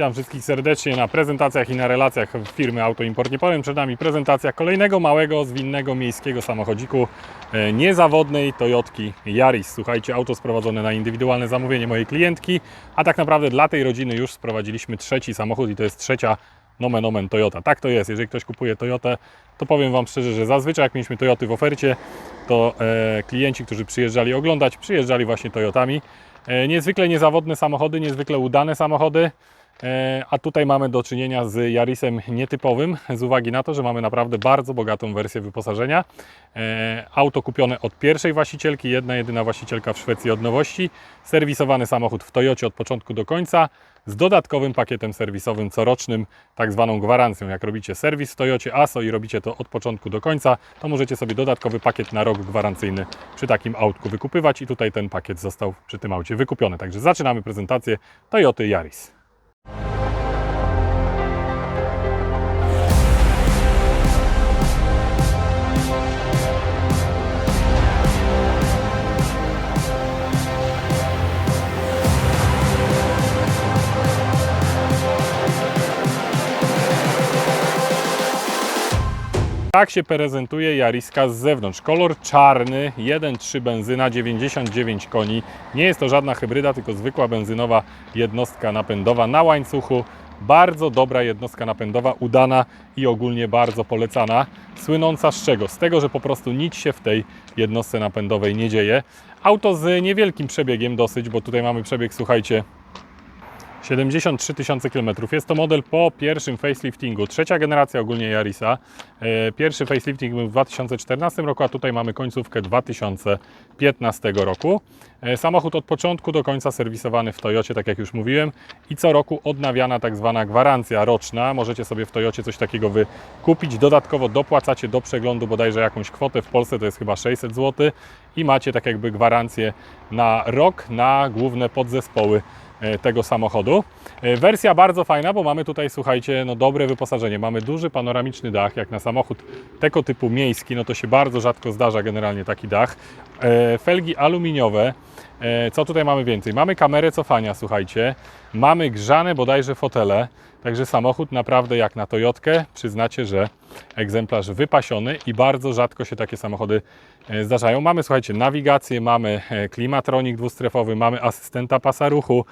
Witam wszystkich serdecznie na prezentacjach i na relacjach firmy Auto Import Niepowiem. Przed nami prezentacja kolejnego małego, zwinnego, miejskiego samochodziku e, niezawodnej Toyotki Yaris. Słuchajcie, auto sprowadzone na indywidualne zamówienie mojej klientki, a tak naprawdę dla tej rodziny już sprowadziliśmy trzeci samochód i to jest trzecia nomen omen Toyota. Tak to jest, jeżeli ktoś kupuje Toyotę, to powiem Wam szczerze, że zazwyczaj jak mieliśmy Toyoty w ofercie, to e, klienci, którzy przyjeżdżali oglądać, przyjeżdżali właśnie Toyotami. E, niezwykle niezawodne samochody, niezwykle udane samochody, a tutaj mamy do czynienia z Yarisem nietypowym, z uwagi na to, że mamy naprawdę bardzo bogatą wersję wyposażenia. E, Auto kupione od pierwszej właścicielki, jedna jedyna właścicielka w Szwecji od nowości, serwisowany samochód w Toyocie od początku do końca, z dodatkowym pakietem serwisowym corocznym, tak zwaną gwarancją. Jak robicie serwis w Toyocie ASO i robicie to od początku do końca, to możecie sobie dodatkowy pakiet na rok gwarancyjny przy takim autku wykupywać i tutaj ten pakiet został przy tym aucie wykupiony. Także zaczynamy prezentację Toyoty Yaris. you Tak się prezentuje Jariska z zewnątrz. Kolor czarny, 1.3 benzyna, 99 koni. Nie jest to żadna hybryda, tylko zwykła benzynowa jednostka napędowa na łańcuchu. Bardzo dobra jednostka napędowa, udana i ogólnie bardzo polecana. Słynąca z czego? Z tego, że po prostu nic się w tej jednostce napędowej nie dzieje. Auto z niewielkim przebiegiem dosyć, bo tutaj mamy przebieg, słuchajcie, 73 tysiące kilometrów. Jest to model po pierwszym faceliftingu. Trzecia generacja ogólnie Yarisa. E, Pierwszy facelifting był w 2014 roku, a tutaj mamy końcówkę 2015 roku. E, Samochód od początku do końca serwisowany w Toyocie, tak jak już mówiłem, i co roku odnawiana tak zwana gwarancja roczna. Możecie sobie w Toyocie coś takiego wykupić. Dodatkowo dopłacacie do przeglądu bodajże jakąś kwotę. W Polsce to jest chyba 600 zł i macie tak jakby gwarancję na rok na główne podzespoły tego samochodu. E, Wersja bardzo fajna, bo mamy tutaj, słuchajcie, no dobre wyposażenie. Mamy duży panoramiczny dach, jak na samochód tego typu miejski, no to się bardzo rzadko zdarza generalnie taki dach. E, Felgi aluminiowe. E, Co tutaj mamy więcej? Mamy kamerę cofania, słuchajcie. Mamy grzane bodajże fotele. Także samochód naprawdę jak na Toyotkę, przyznacie, że egzemplarz wypasiony i bardzo rzadko się takie samochody e, zdarzają. Mamy, słuchajcie, nawigację, mamy e, klimatronik dwustrefowy, mamy asystenta pasa ruchu,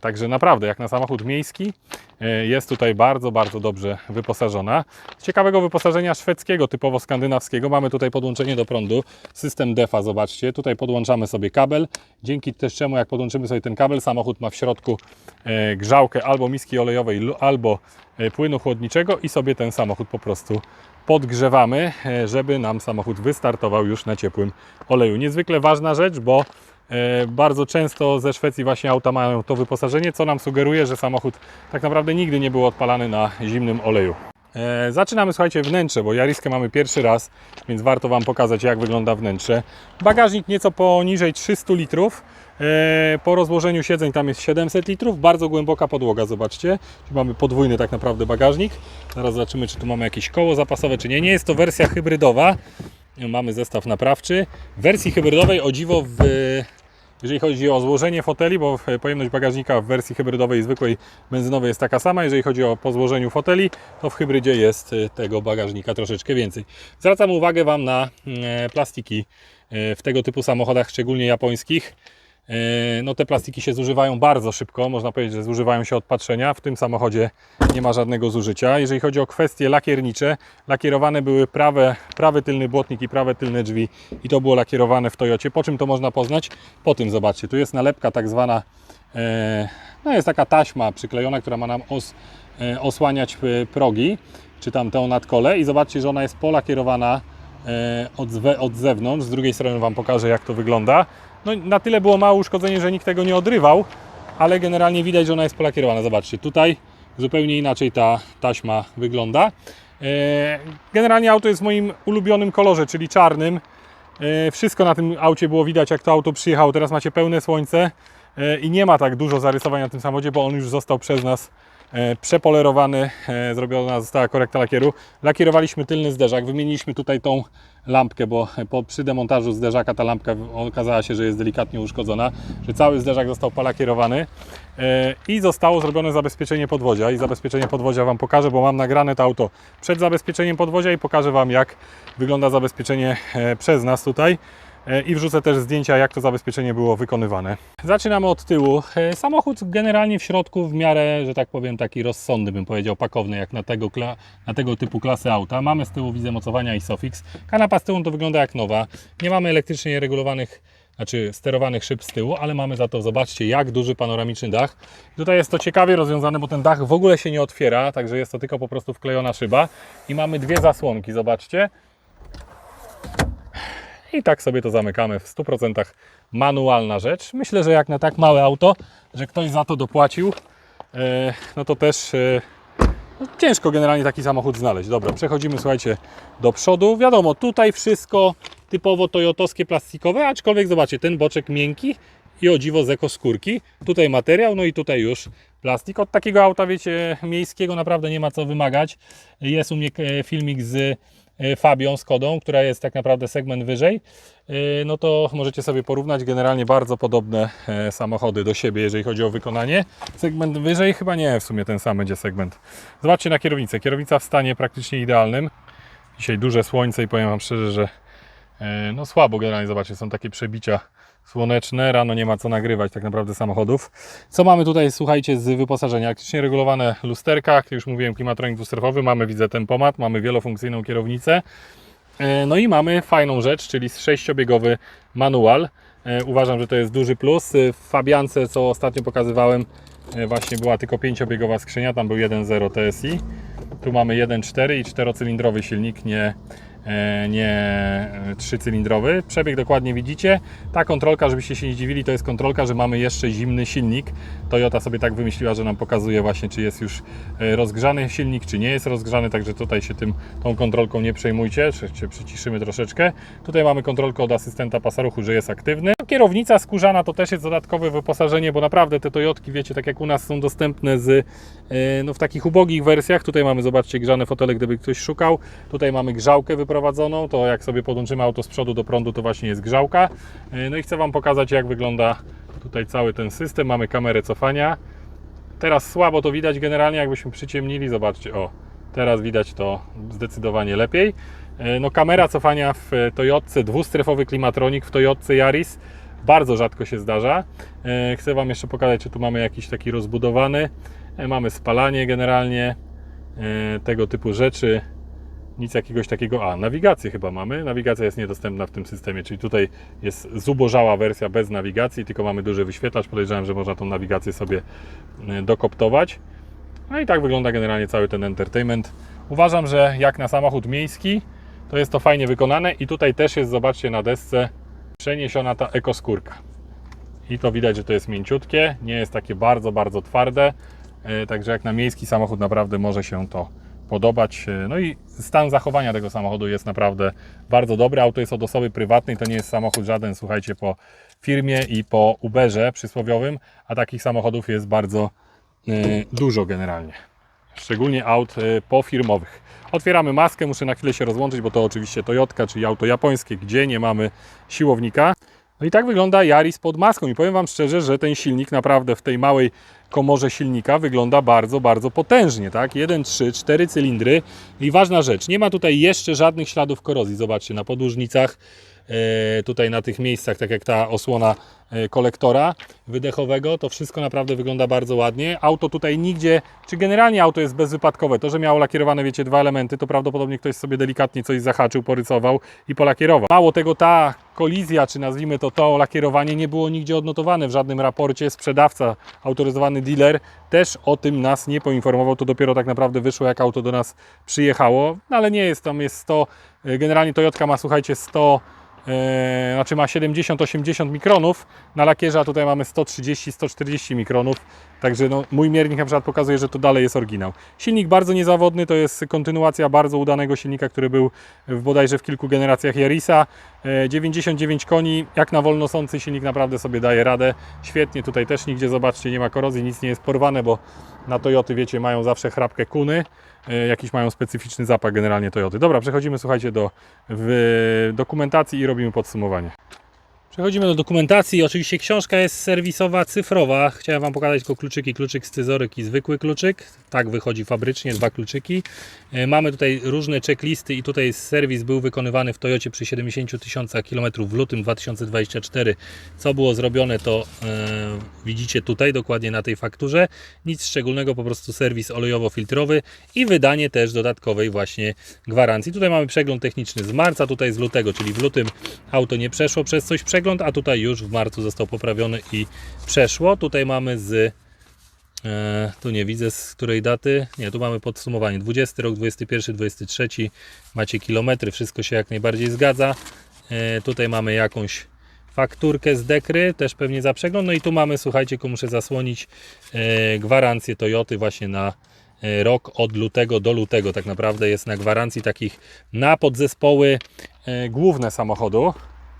także naprawdę jak na samochód miejski e, jest tutaj bardzo, bardzo dobrze wyposażona. Z ciekawego wyposażenia szwedzkiego, typowo skandynawskiego, mamy tutaj podłączenie do prądu, system DEFA, zobaczcie, tutaj podłączamy sobie kabel, dzięki też czemu jak podłączymy sobie ten kabel, samochód ma w środku e, grzałkę albo miski olejowej, albo e, płynu chłodniczego i sobie ten samochód po prostu podgrzewamy, e, żeby nam samochód wystartował już na ciepłym oleju. Niezwykle ważna rzecz, bo e, bardzo często ze Szwecji właśnie auta mają to wyposażenie, co nam sugeruje, że samochód tak naprawdę nigdy nie był odpalany na zimnym oleju. E, Zaczynamy, słuchajcie, wnętrze, bo Jariskę mamy pierwszy raz, więc warto Wam pokazać, jak wygląda wnętrze. Bagażnik nieco poniżej 300 litrów. E, Po rozłożeniu siedzeń tam jest 700 litrów, bardzo głęboka podłoga, zobaczcie. Mamy podwójny tak naprawdę bagażnik. Zaraz zobaczymy, czy tu mamy jakieś koło zapasowe, czy nie. Nie jest to wersja hybrydowa. Mamy zestaw naprawczy. W wersji hybrydowej o dziwo w jeżeli chodzi o złożenie foteli, bo pojemność bagażnika w wersji hybrydowej zwykłej benzynowej jest taka sama, jeżeli chodzi o po złożeniu foteli, to w hybrydzie jest y, tego bagażnika troszeczkę więcej. Zwracam uwagę Wam na e, plastiki e, w tego typu samochodach, szczególnie japońskich. E, No te plastiki się zużywają bardzo szybko, można powiedzieć, że zużywają się od patrzenia. W tym samochodzie nie ma żadnego zużycia. Jeżeli chodzi o kwestie lakiernicze, lakierowane były prawe, prawy tylny błotnik i prawe tylne drzwi i to było lakierowane w Toyocie. Po czym to można poznać? Po tym zobaczcie, tu jest nalepka tak zwana, e, no jest taka taśma przyklejona, która ma nam os, e, osłaniać progi, czy tam tę nadkole i zobaczcie, że ona jest polakierowana od, od zewnątrz. Z drugiej strony Wam pokażę, jak to wygląda. No, na tyle było małe uszkodzenie, że nikt tego nie odrywał, ale generalnie widać, że ona jest polakierowana. Zobaczcie, tutaj zupełnie inaczej ta taśma wygląda. E, Generalnie auto jest w moim ulubionym kolorze, czyli czarnym. E, Wszystko na tym aucie było widać, jak to auto przyjechało. Teraz macie pełne słońce e, i nie ma tak dużo zarysowań na tym samochodzie, bo on już został przez nas przepolerowany, e, zrobiona została korekta lakieru. Lakierowaliśmy tylny zderzak, wymieniliśmy tutaj tą lampkę, bo po, przy demontażu zderzaka ta lampka okazała się, że jest delikatnie uszkodzona, że cały zderzak został polakierowany e, i zostało zrobione zabezpieczenie podwozia i zabezpieczenie podwozia Wam pokażę, bo mam nagrane to auto przed zabezpieczeniem podwozia i pokażę Wam jak wygląda zabezpieczenie e, przez nas tutaj E, i wrzucę też zdjęcia, jak to zabezpieczenie było wykonywane. Zaczynamy od tyłu. E, Samochód generalnie w środku w miarę, że tak powiem, taki rozsądny, bym powiedział, pakowny, jak na tego, na tego typu klasy auta. Mamy z tyłu wizę mocowania Isofix. Kanapa z tyłu to wygląda jak nowa. Nie mamy elektrycznie regulowanych znaczy sterowanych szyb z tyłu, ale mamy za to, zobaczcie, jak duży panoramiczny dach. Tutaj jest to ciekawie rozwiązane, bo ten dach w ogóle się nie otwiera, także jest to tylko po prostu wklejona szyba. I mamy dwie zasłonki, zobaczcie. I tak sobie to zamykamy w 100% manualna rzecz. Myślę, że jak na tak małe auto, że ktoś za to dopłacił, e, no to też e, no ciężko generalnie taki samochód znaleźć. Dobra, przechodzimy, słuchajcie, do przodu. Wiadomo, tutaj wszystko typowo toyotowskie, plastikowe, aczkolwiek zobaczcie, ten boczek miękki i o dziwo z ekoskórki. Tutaj materiał, no i tutaj już plastik. Od takiego auta, wiecie, miejskiego naprawdę nie ma co wymagać. Jest u mnie e, filmik z Fabią, Skodą, która jest tak naprawdę segment wyżej. E, No to możecie sobie porównać. Generalnie bardzo podobne e, samochody do siebie, jeżeli chodzi o wykonanie. Segment wyżej chyba nie, w sumie ten sam będzie segment. Zobaczcie na kierownicę. Kierownica w stanie praktycznie idealnym. Dzisiaj duże słońce i powiem Wam szczerze, że e, no słabo generalnie, zobaczcie, są takie przebicia słoneczne, rano nie ma co nagrywać tak naprawdę samochodów. Co mamy tutaj, słuchajcie, z wyposażenia? Elektrycznie regulowane lusterka, jak już mówiłem, klimatronik dwustrefowy, mamy widzę tempomat, mamy wielofunkcyjną kierownicę. E, No i mamy fajną rzecz, czyli sześciobiegowy manual. E, Uważam, że to jest duży plus. E, W Fabiance, co ostatnio pokazywałem, właśnie była tylko pięciobiegowa skrzynia, tam był 1.0 TSI. Tu mamy 1.4 i czterocylindrowy silnik, nie, nie e, trzycylindrowy. Przebieg dokładnie widzicie. Ta kontrolka, żebyście się nie dziwili, to jest kontrolka, że mamy jeszcze zimny silnik. Toyota sobie tak wymyśliła, że nam pokazuje właśnie, czy jest już e, rozgrzany silnik, czy nie jest rozgrzany, także tutaj się tym, tą kontrolką nie przejmujcie, czy się przyciszymy troszeczkę. Tutaj mamy kontrolkę od asystenta pasa ruchu, że jest aktywny. Kierownica skórzana to też jest dodatkowe wyposażenie, bo naprawdę te Toyotki, wiecie, tak jak u nas są dostępne z, e, no, w takich ubogich wersjach. Tutaj mamy, zobaczcie, grzane fotele, gdyby ktoś szukał. Tutaj mamy grzałkę wyprowadzoną, to jak sobie podłączymy auto z przodu do prądu, to właśnie jest grzałka. E, No i chcę Wam pokazać, jak wygląda tutaj cały ten system. Mamy kamerę cofania. Teraz słabo to widać generalnie, jakbyśmy przyciemnili, zobaczcie, o, teraz widać to zdecydowanie lepiej. E, No kamera cofania w Toyotce, dwustrefowy klimatronik w Toyotce Yaris, bardzo rzadko się zdarza. E, Chcę Wam jeszcze pokazać, czy tu mamy jakiś taki rozbudowany. E, Mamy spalanie generalnie, e, tego typu rzeczy. Nic jakiegoś takiego. A, nawigację chyba mamy. Nawigacja jest niedostępna w tym systemie, czyli tutaj jest zubożała wersja bez nawigacji, tylko mamy duży wyświetlacz. Podejrzewam, że można tą nawigację sobie dokoptować. No i tak wygląda generalnie cały ten entertainment. Uważam, że jak na samochód miejski, to jest to fajnie wykonane i tutaj też jest, zobaczcie, na desce przeniesiona ta ekoskórka. I to widać, że to jest mięciutkie, nie jest takie bardzo, bardzo twarde. E, Także jak na miejski samochód naprawdę może się to podobać. E, No i stan zachowania tego samochodu jest naprawdę bardzo dobry. Auto jest od osoby prywatnej, to nie jest samochód żaden, słuchajcie, po firmie i po Uberze przysłowiowym, a takich samochodów jest bardzo e, dużo generalnie. Szczególnie aut e, pofirmowych. Otwieramy maskę, muszę na chwilę się rozłączyć, bo to oczywiście Toyotka, czyli auto japońskie, gdzie nie mamy siłownika. No i tak wygląda Yaris pod maską i powiem Wam szczerze, że ten silnik naprawdę w tej małej komorze silnika wygląda bardzo, bardzo potężnie, tak? 1.3, 4 cylindry i ważna rzecz, nie ma tutaj jeszcze żadnych śladów korozji, zobaczcie, na podłużnicach, tutaj na tych miejscach, tak jak ta osłona e, kolektora wydechowego, to wszystko naprawdę wygląda bardzo ładnie. Auto tutaj nigdzie, czy generalnie auto jest bezwypadkowe, to, że miało lakierowane, wiecie, dwa elementy, to prawdopodobnie ktoś sobie delikatnie coś zahaczył, porysował i polakierował. Mało tego, ta kolizja, czy nazwijmy to to lakierowanie, nie było nigdzie odnotowane w żadnym raporcie. Sprzedawca, autoryzowany dealer też o tym nas nie poinformował. To dopiero tak naprawdę wyszło, jak auto do nas przyjechało. No ale nie jest tam, jest 100, e, generalnie Toyotka ma, słuchajcie, 100 e, znaczy ma 70-80 mikronów na lakierze, a tutaj mamy 130-140 mikronów. Także no, mój miernik na przykład pokazuje, że to dalej jest oryginał. Silnik bardzo niezawodny, to jest kontynuacja bardzo udanego silnika, który był w bodajże w kilku generacjach Yarisa. E, 99 koni, jak na wolnosący silnik naprawdę sobie daje radę. Świetnie, tutaj też nigdzie zobaczcie, nie ma korozji, nic nie jest porwane, bo na Toyoty wiecie mają zawsze chrapkę kuny. E, Jakiś mają specyficzny zapach generalnie Toyoty. Dobra, przechodzimy słuchajcie do dokumentacji i robimy podsumowanie. Przechodzimy do dokumentacji. Oczywiście książka jest serwisowa, cyfrowa. Chciałem Wam pokazać tylko kluczyki, kluczyk scyzoryk i zwykły kluczyk. Tak wychodzi fabrycznie, dwa kluczyki. E, Mamy tutaj różne checklisty i tutaj serwis był wykonywany w Toyocie przy 70 tysiącach kilometrów w lutym 2024. Co było zrobione to e, widzicie tutaj dokładnie na tej fakturze. Nic szczególnego, po prostu serwis olejowo-filtrowy i wydanie też dodatkowej właśnie gwarancji. Tutaj mamy przegląd techniczny z marca, tutaj z lutego, czyli w lutym auto nie przeszło przez coś przegląd, a tutaj już w marcu został poprawiony i przeszło. Tutaj mamy z E, tu nie widzę z której daty. Nie, tu mamy podsumowanie. 20 rok, 21, 23. Macie kilometry, wszystko się jak najbardziej zgadza. E, tutaj mamy jakąś fakturkę z dekry, też pewnie za przegląd. No i tu mamy, słuchajcie, tylko muszę zasłonić e, gwarancję Toyoty właśnie na e, rok od lutego do lutego. Tak naprawdę jest na gwarancji takich na podzespoły e, główne samochodu.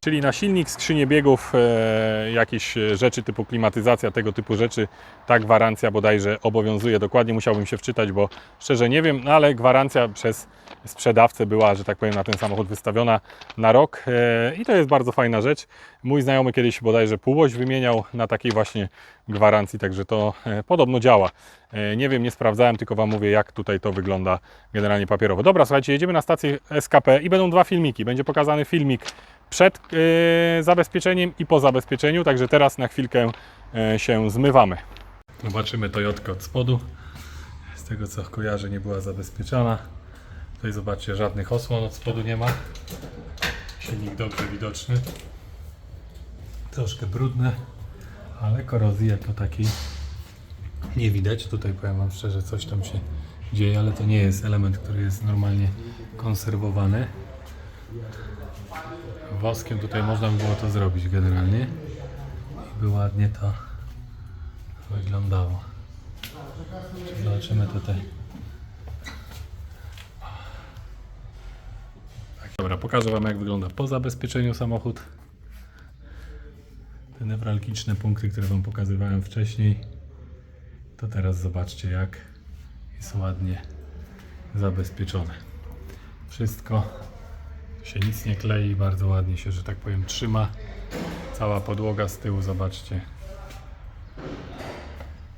Czyli na silnik, skrzynię biegów, e, jakieś e, rzeczy typu klimatyzacja, tego typu rzeczy, ta gwarancja bodajże obowiązuje. Dokładnie musiałbym się wczytać, bo szczerze nie wiem, no ale gwarancja przez sprzedawcę była, że tak powiem, na ten samochód wystawiona na rok e, i to jest bardzo fajna rzecz. Mój znajomy kiedyś bodajże półoś wymieniał na takiej właśnie gwarancji, także to podobno działa. Nie wiem, nie sprawdzałem, tylko Wam mówię, jak tutaj to wygląda generalnie papierowo. Dobra, słuchajcie, jedziemy na stację SKP i będą dwa filmiki. Będzie pokazany filmik przed e, zabezpieczeniem i po zabezpieczeniu, także teraz na chwilkę e, się zmywamy. Zobaczymy Toyotkę od spodu. Z tego co kojarzę nie była zabezpieczona. Tutaj zobaczcie, żadnych osłon od spodu nie ma. Silnik dobrze widoczny. Troszkę brudne, ale korozji jako takiej nie widać. Tutaj powiem Wam szczerze, coś tam się dzieje, ale to nie jest element, który jest normalnie konserwowany. Woskiem tutaj można by było to zrobić generalnie i by ładnie to wyglądało. Zobaczymy tutaj. Dobra, pokażę Wam jak wygląda po zabezpieczeniu samochód. Te newralgiczne punkty, które Wam pokazywałem wcześniej, to teraz zobaczcie jak jest ładnie zabezpieczone. Wszystko się nic nie klei, bardzo ładnie się, że tak powiem, trzyma. Cała podłoga z tyłu, zobaczcie.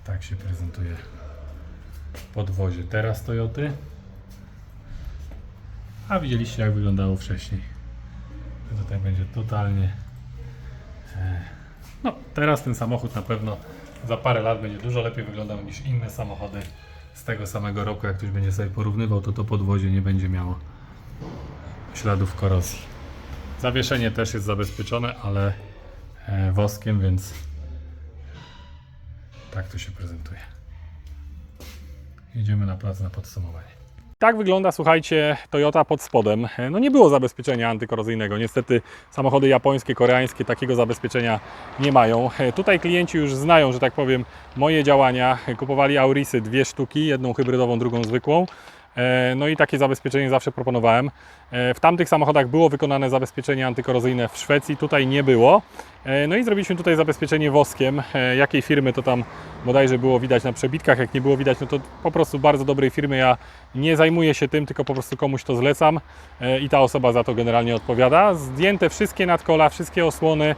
Tak się prezentuje podwozie teraz Toyoty. A widzieliście jak wyglądało wcześniej. Tutaj będzie totalnie. e, No, teraz ten samochód na pewno za parę lat będzie dużo lepiej wyglądał niż inne samochody z tego samego roku. Jak ktoś będzie sobie porównywał, to to podwozie nie będzie miało śladów korozji. Zawieszenie też jest zabezpieczone, ale e, woskiem, więc tak to się prezentuje. Jedziemy na plac na podsumowanie. Tak wygląda, słuchajcie, Toyota pod spodem. E, No nie było zabezpieczenia antykorozyjnego. Niestety samochody japońskie, koreańskie takiego zabezpieczenia nie mają. E, Tutaj klienci już znają, że tak powiem, moje działania. Kupowali Aurisy dwie sztuki, jedną hybrydową, drugą zwykłą. E, No i takie zabezpieczenie zawsze proponowałem. E, W tamtych samochodach było wykonane zabezpieczenie antykorozyjne w Szwecji, tutaj nie było. E, No i zrobiliśmy tutaj zabezpieczenie woskiem. Jakiej firmy to tam bodajże było widać na przebitkach, jak nie było widać, no to po prostu bardzo dobrej firmy. Ja nie zajmuję się tym, tylko po prostu komuś to zlecam i ta osoba za to generalnie odpowiada. Zdjęte wszystkie nadkola, wszystkie osłony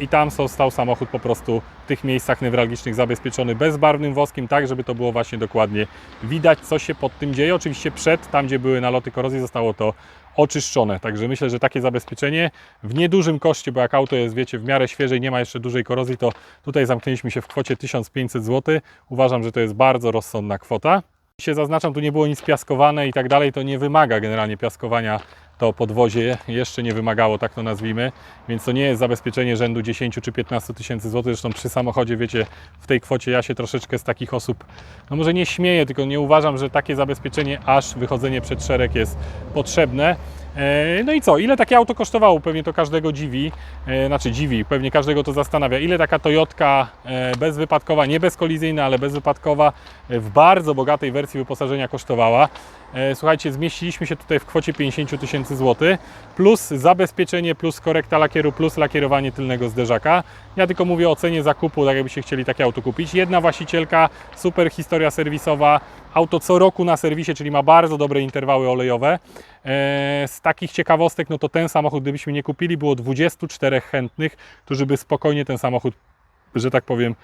i tam są, stał samochód po prostu w tych miejscach newralgicznych zabezpieczony bezbarwnym woskiem, tak żeby to było właśnie dokładnie widać, co się pod tym dzieje. Oczywiście przed, tam gdzie były naloty korozji, zostało to oczyszczone. Także myślę, że takie zabezpieczenie w niedużym koszcie, bo jak auto jest, wiecie, w miarę świeże i nie ma jeszcze dużej korozji, to tutaj zamknęliśmy się w kwocie 1500 zł. Uważam, że to jest bardzo rozsądna kwota. Się zaznaczam, tu nie było nic piaskowane i tak dalej, to nie wymaga generalnie piaskowania to podwozie jeszcze nie wymagało, tak to nazwijmy, więc to nie jest zabezpieczenie rzędu 10 czy 15 tysięcy złotych. Zresztą przy samochodzie, wiecie, w tej kwocie ja się troszeczkę z takich osób, no może nie śmieję, tylko nie uważam, że takie zabezpieczenie, aż wychodzenie przed szereg jest potrzebne. E, No i co, ile takie auto kosztowało? Pewnie to każdego dziwi, e, znaczy dziwi, pewnie każdego to zastanawia. Ile taka Toyotka e, bezwypadkowa, nie bezkolizyjna, ale bezwypadkowa w bardzo bogatej wersji wyposażenia kosztowała? E, Słuchajcie, zmieściliśmy się tutaj w kwocie 50 000 tysięcy złotych, plus zabezpieczenie, plus korekta lakieru, plus lakierowanie tylnego zderzaka. Ja tylko mówię o cenie zakupu, tak jakbyście chcieli takie auto kupić. Jedna właścicielka, super historia serwisowa, auto co roku na serwisie, czyli ma bardzo dobre interwały olejowe. E, Z takich ciekawostek, no to ten samochód, gdybyśmy nie kupili, było 24 chętnych, którzy by spokojnie ten samochód, że tak powiem,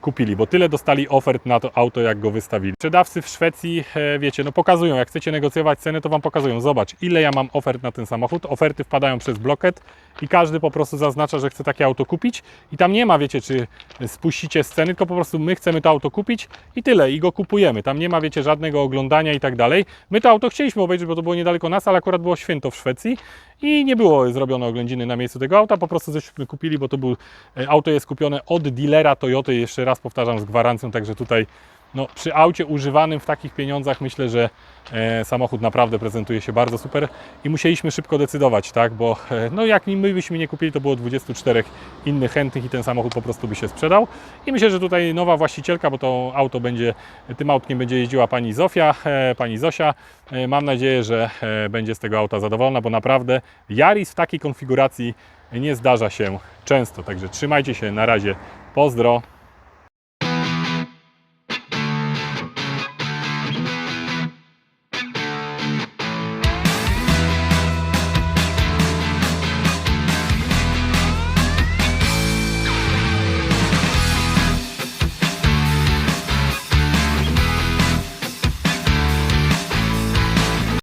kupili, bo tyle dostali ofert na to auto, jak go wystawili. Sprzedawcy w Szwecji, e, wiecie, no pokazują, jak chcecie negocjować cenę, to Wam pokazują, zobacz, ile ja mam ofert na ten samochód, oferty wpadają przez bloket i każdy po prostu zaznacza, że chce takie auto kupić i tam nie ma, wiecie, czy spuścicie z ceny, tylko po prostu my chcemy to auto kupić i tyle, i go kupujemy. Tam nie ma, wiecie, żadnego oglądania i tak dalej. My to auto chcieliśmy obejrzeć, bo to było niedaleko nas, ale akurat było święto w Szwecji i nie było zrobione oględziny na miejscu tego auta, po prostu żeśmy kupili, bo to był, e, auto jest kupione od dealera Toyoty, jeszcze raz powtarzam, z gwarancją, także tutaj no, przy aucie używanym w takich pieniądzach myślę, że e, samochód naprawdę prezentuje się bardzo super i musieliśmy szybko decydować, tak, bo e, no jak my byśmy nie kupili, to było 24 innych chętnych i ten samochód po prostu by się sprzedał. I myślę, że tutaj nowa właścicielka, bo to auto będzie, tym autkiem będzie jeździła pani Zofia, e, pani Zosia, e, mam nadzieję, że e, będzie z tego auta zadowolona, bo naprawdę Yaris w takiej konfiguracji nie zdarza się często, także trzymajcie się, na razie, pozdro.